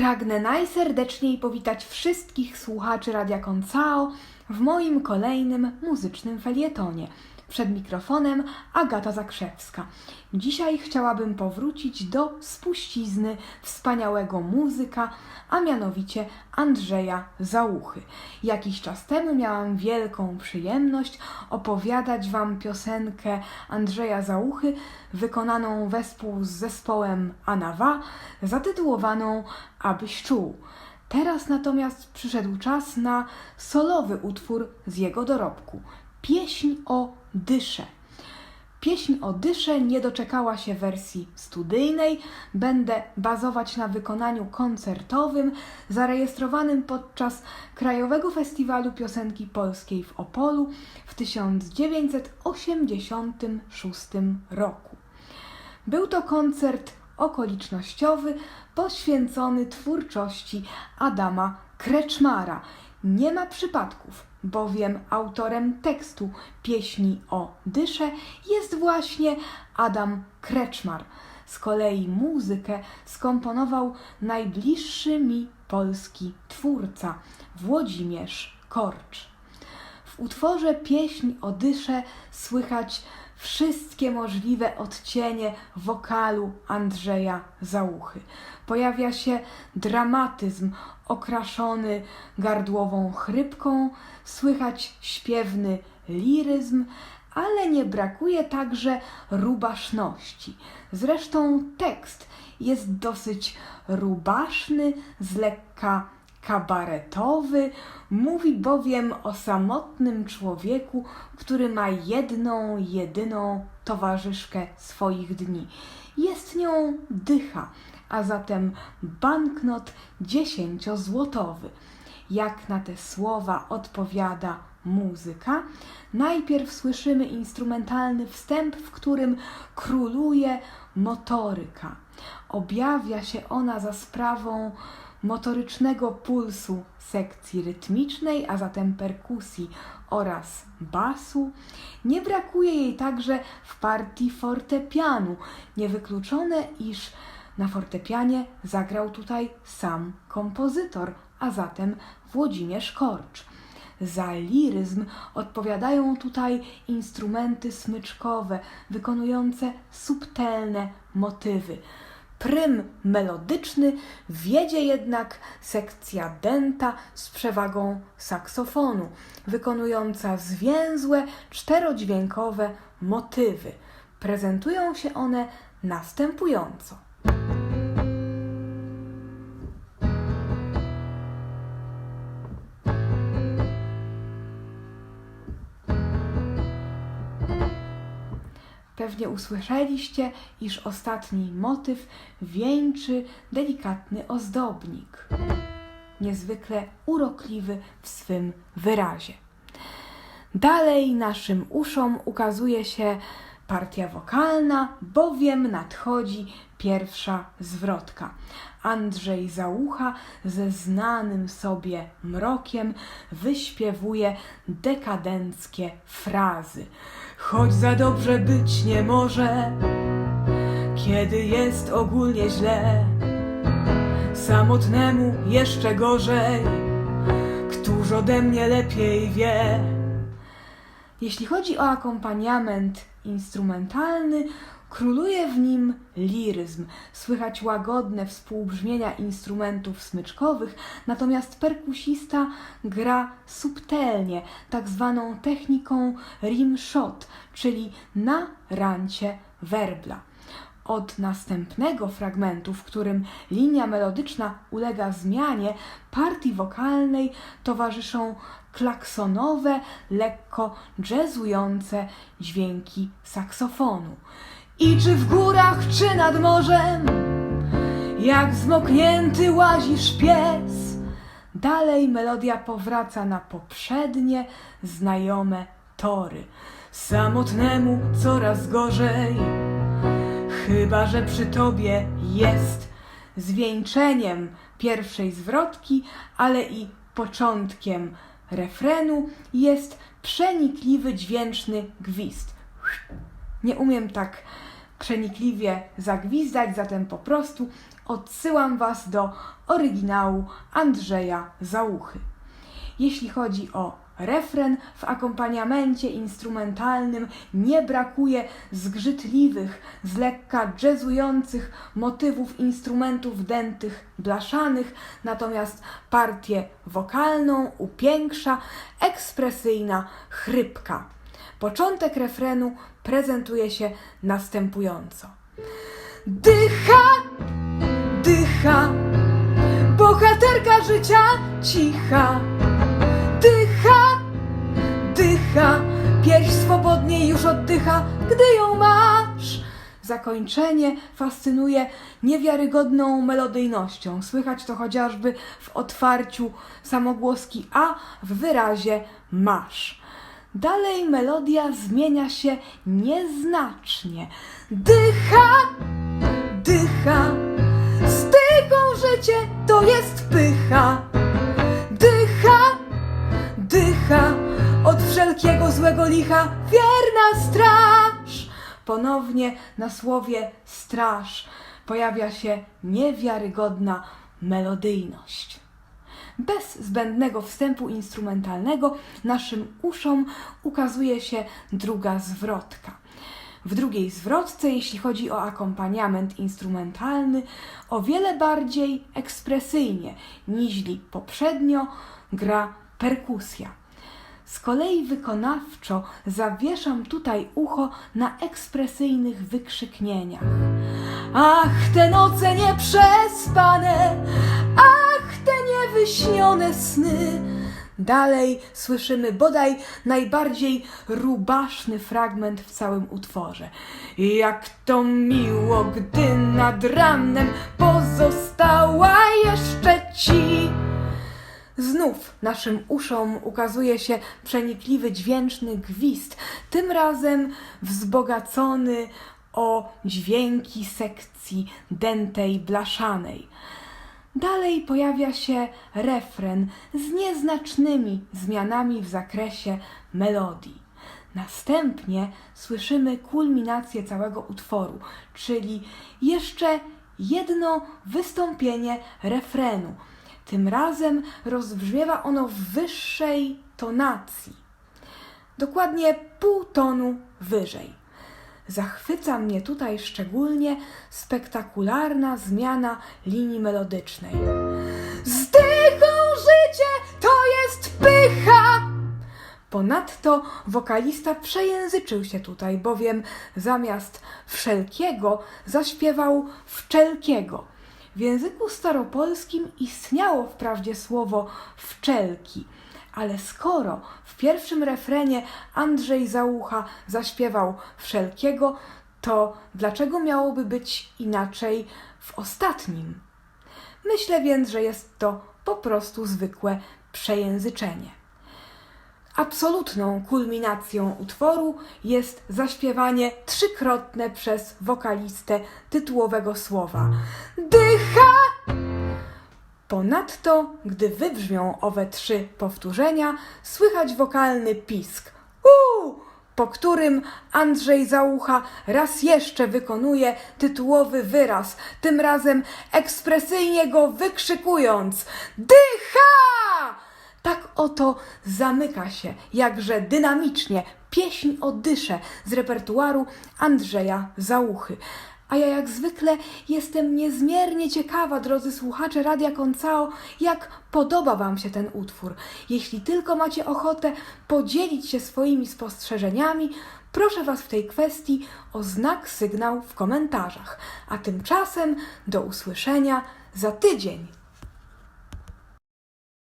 Pragnę najserdeczniej powitać wszystkich słuchaczy Radia Koncao w moim kolejnym muzycznym felietonie. Przed mikrofonem Agata Zakrzewska. Dzisiaj chciałabym powrócić do spuścizny wspaniałego muzyka, a mianowicie Andrzeja Załuchy. Jakiś czas temu miałam wielką przyjemność opowiadać Wam piosenkę Andrzeja Załuchy wykonaną wespół z zespołem Anawa, zatytułowaną Abyś czuł. Teraz natomiast przyszedł czas na solowy utwór z jego dorobku. Pieśń o dysze. Pieśń o dysze nie doczekała się wersji studyjnej. Będę bazować na wykonaniu koncertowym zarejestrowanym podczas Krajowego Festiwalu Piosenki Polskiej w Opolu w 1986 roku. Był to koncert okolicznościowy poświęcony twórczości Adama Kreczmara. Nie ma przypadków, bowiem autorem tekstu pieśni o dysze jest właśnie Adam Kreczmar. Z kolei muzykę skomponował najbliższy mi polski twórca Włodzimierz Korcz. W utworze Pieśń o dysze słychać wszystkie możliwe odcienie wokalu Andrzeja Załuchy. Pojawia się dramatyzm okraszony gardłową chrypką, słychać śpiewny liryzm, ale nie brakuje także rubaszności. Zresztą tekst jest dosyć rubaszny, z lekka kabaretowy, mówi bowiem o samotnym człowieku, który ma jedną, jedyną towarzyszkę swoich dni. Jest nią dycha, a zatem banknot dziesięciozłotowy. Jak na te słowa odpowiada muzyka? Najpierw słyszymy instrumentalny wstęp, w którym króluje motoryka. Objawia się ona za sprawą motorycznego pulsu sekcji rytmicznej, a zatem perkusji oraz basu. Nie brakuje jej także w partii fortepianu. Niewykluczone, iż na fortepianie zagrał tutaj sam kompozytor, a zatem Włodzimierz Korcz. Za liryzm odpowiadają tutaj instrumenty smyczkowe, wykonujące subtelne motywy. Prym melodyczny wiedzie jednak sekcja denta z przewagą saksofonu, wykonująca zwięzłe, czterodźwiękowe motywy. Prezentują się one następująco. Pewnie usłyszeliście, iż ostatni motyw wieńczy delikatny ozdobnik, niezwykle urokliwy w swym wyrazie. Dalej naszym uszom ukazuje się partia wokalna, bowiem nadchodzi pierwsza zwrotka. Andrzej Załucha ze znanym sobie mrokiem wyśpiewuje dekadenckie frazy. Choć za dobrze być nie może, kiedy jest ogólnie źle, samotnemu jeszcze gorzej, któż ode mnie lepiej wie. Jeśli chodzi o akompaniament instrumentalny, króluje w nim liryzm. Słychać łagodne współbrzmienia instrumentów smyczkowych, natomiast perkusista gra subtelnie, tak zwaną techniką rimshot, czyli na rancie werbla. Od następnego fragmentu, w którym linia melodyczna ulega zmianie, partii wokalnej towarzyszą klaksonowe, lekko jazzujące dźwięki saksofonu. I czy w górach, czy nad morzem, jak zmoknięty łazisz pies, dalej melodia powraca na poprzednie, znajome tory. Samotnemu coraz gorzej, chyba że przy tobie jest zwieńczeniem pierwszej zwrotki, ale i początkiem refrenu jest przenikliwy dźwięczny gwizd. Nie umiem tak przenikliwie zagwizdać, zatem po prostu odsyłam Was do oryginału Andrzeja Załuchy. Jeśli chodzi o refren, w akompaniamencie instrumentalnym nie brakuje zgrzytliwych, z lekka jazzujących motywów instrumentów dętych, blaszanych, natomiast partię wokalną upiększa ekspresyjna chrypka. Początek refrenu prezentuje się następująco. Dycha, dycha, bohaterka życia cicha. Dycha, dycha, pierś swobodnie już oddycha, gdy ją masz. Zakończenie fascynuje niewiarygodną melodyjnością. Słychać to chociażby w otwarciu samogłoski A w wyrazie masz. Dalej melodia zmienia się nieznacznie. Dycha, dycha, styką życie to jest pycha. Wszelkiego złego licha wierna straż. Ponownie na słowie straż pojawia się niewiarygodna melodyjność. Bez zbędnego wstępu instrumentalnego naszym uszom ukazuje się druga zwrotka. W drugiej zwrotce, jeśli chodzi o akompaniament instrumentalny, o wiele bardziej ekspresyjnie niźli poprzednio gra perkusja. Z kolei wykonawczo zawieszam tutaj ucho na ekspresyjnych wykrzyknieniach. Ach, te noce nieprzespane, ach, te niewyśnione sny. Dalej słyszymy bodaj najbardziej rubaszny fragment w całym utworze. Jak to miło, gdy nad ranem pozostała. Znów naszym uszom ukazuje się przenikliwy dźwięczny gwizd, tym razem wzbogacony o dźwięki sekcji dętej blaszanej. Dalej pojawia się refren z nieznacznymi zmianami w zakresie melodii. Następnie słyszymy kulminację całego utworu, czyli jeszcze jedno wystąpienie refrenu. Tym razem rozbrzmiewa ono w wyższej tonacji, dokładnie pół tonu wyżej. Zachwyca mnie tutaj szczególnie spektakularna zmiana linii melodycznej. Zdychą życie to jest pycha! Ponadto wokalista przejęzyczył się tutaj, bowiem zamiast wszelkiego zaśpiewał wczelkiego. W języku staropolskim istniało wprawdzie słowo wczelki, ale skoro w pierwszym refrenie Andrzej Załucha zaśpiewał wszelkiego, to dlaczego miałoby być inaczej w ostatnim? Myślę więc, że jest to po prostu zwykłe przejęzyczenie. Absolutną kulminacją utworu jest zaśpiewanie trzykrotne przez wokalistę tytułowego słowa. Ponadto, gdy wybrzmią owe trzy powtórzenia, słychać wokalny pisk. Uuu! Po którym Andrzej Załucha raz jeszcze wykonuje tytułowy wyraz, tym razem ekspresyjnie go wykrzykując: Dycha! Tak oto zamyka się, jakże dynamicznie, pieśń o dysze z repertuaru Andrzeja Załuchy. A ja jak zwykle jestem niezmiernie ciekawa, drodzy słuchacze Radia Koncao, jak podoba Wam się ten utwór. Jeśli tylko macie ochotę podzielić się swoimi spostrzeżeniami, proszę Was w tej kwestii o znak, sygnał w komentarzach. A tymczasem do usłyszenia za tydzień.